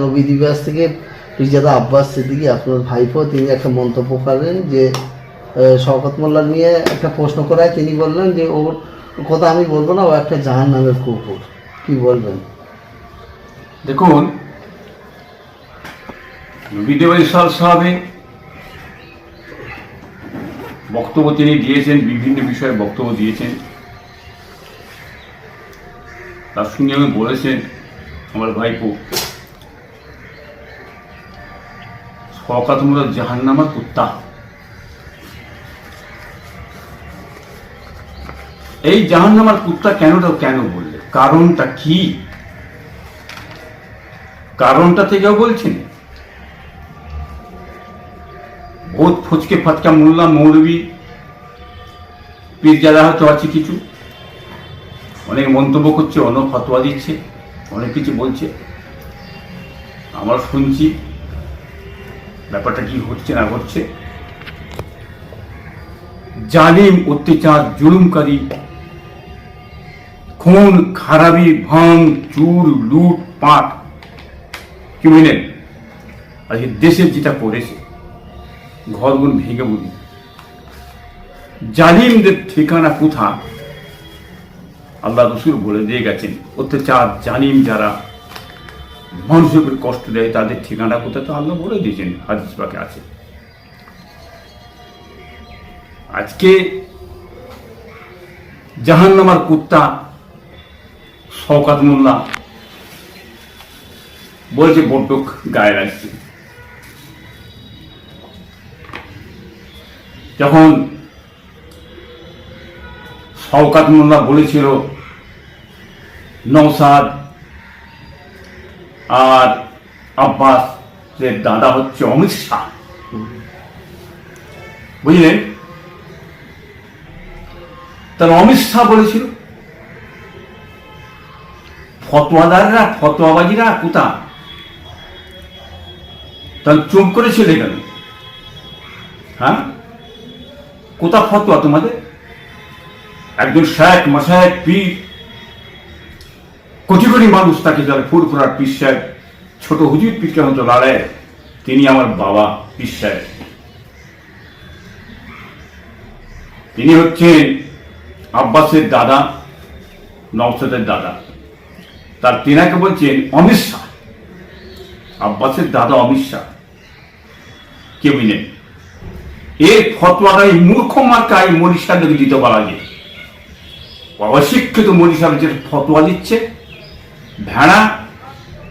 নবী দিবস থেকে পিরজাদা আব্বাস সিদ্দিকী আপনার ভাইপো, তিনি একটা মন্তব্য করেন যে শওকত মোল্লা নিয়ে একটা প্রশ্ন করায় তিনি বললেন যে, ওর কথা আমি বলব না, ও একটা জাহান নামের কুকুর। কি বলবেন? দেখুন বক্তব্য তিনি দিয়েছেন, বিভিন্ন বিষয়ে বক্তব্য দিয়েছেন। তার সঙ্গে আমি বলেছেন, আমার ভাইপো শকাতমূলক জাহান্নামার কুত্তা। এই জাহান্নামার কুত্তা কেনটা কেন বললে? কারণটা কি? কারণটা থেকেও বলছেন। ভোট ফুচকে ফাচকা মোল্লা মৌলবী পীরজাদা হয়তো আছে কিছু। অনেক মন্তব্য করছে, অনেক ফতোয়া দিচ্ছে, অনেক কিছু বলছে। আমরা শুনছি ব্যাপারটা কি হচ্ছে না হচ্ছে? জালিম, অত্যাচার, জুলুমকারী, খুন, খারাপি, ভাঙ, চুর, লুট, পাট কি বুঝলেন আজকে দেশের যেটা করেছে ঘরগুন ভেঙে বুঝি জালিমদের ঠিকানা কোথা আল্লাহ রসুল বলে দিয়ে গেছেন, অত্যাচার, জালিম যারা মানুষের কষ্ট দেয়, তাদের ঠিকানা কোথায় তো আল্লাহ বলে দিয়েছেন, হাদিস পাকে আছে। আজকে জাহান্নামার কুত্তা শওকাত মোল্লা বলেছে বড্ড গায়ে লাগছে যখন শওকাত মোল্লা বলেছিল নৌসাদ আর আব্বাস যে দাদা হচ্ছে অমিত শাহ। বুঝলেন তাহলে অমিত শাহ বলেছিল, ফতোয়াদাররা, ফতোয়াবাজিরা কোথা তাহলে চুপ করেছিলে কেন? হ্যাঁ? কোথা ফতোয়া তোমাদের? একজন শেখ মাসায়েক পীর কোটি কোটি মানুষ তাকে যারা ফুরফুরার পীর সাহেব ছোট হুজুর পীরকে মতো লড়ায় তিনি আমার বাবা পীর সাহেব তিনি হচ্ছেন আব্বাসের দাদা নওসাদের দাদা। তার তেনাকে বলছেন অমিত শাহ। আব্বাসের দাদা অমিত শাহ। কে বুঝলেন এর ফতোয়াটা এই মূর্খ মার্কা এই মনীষাদেরকে দিতে পারা যায়। অশিক্ষিত মনীষারা যে ফতোয়া দিচ্ছে। 别闹！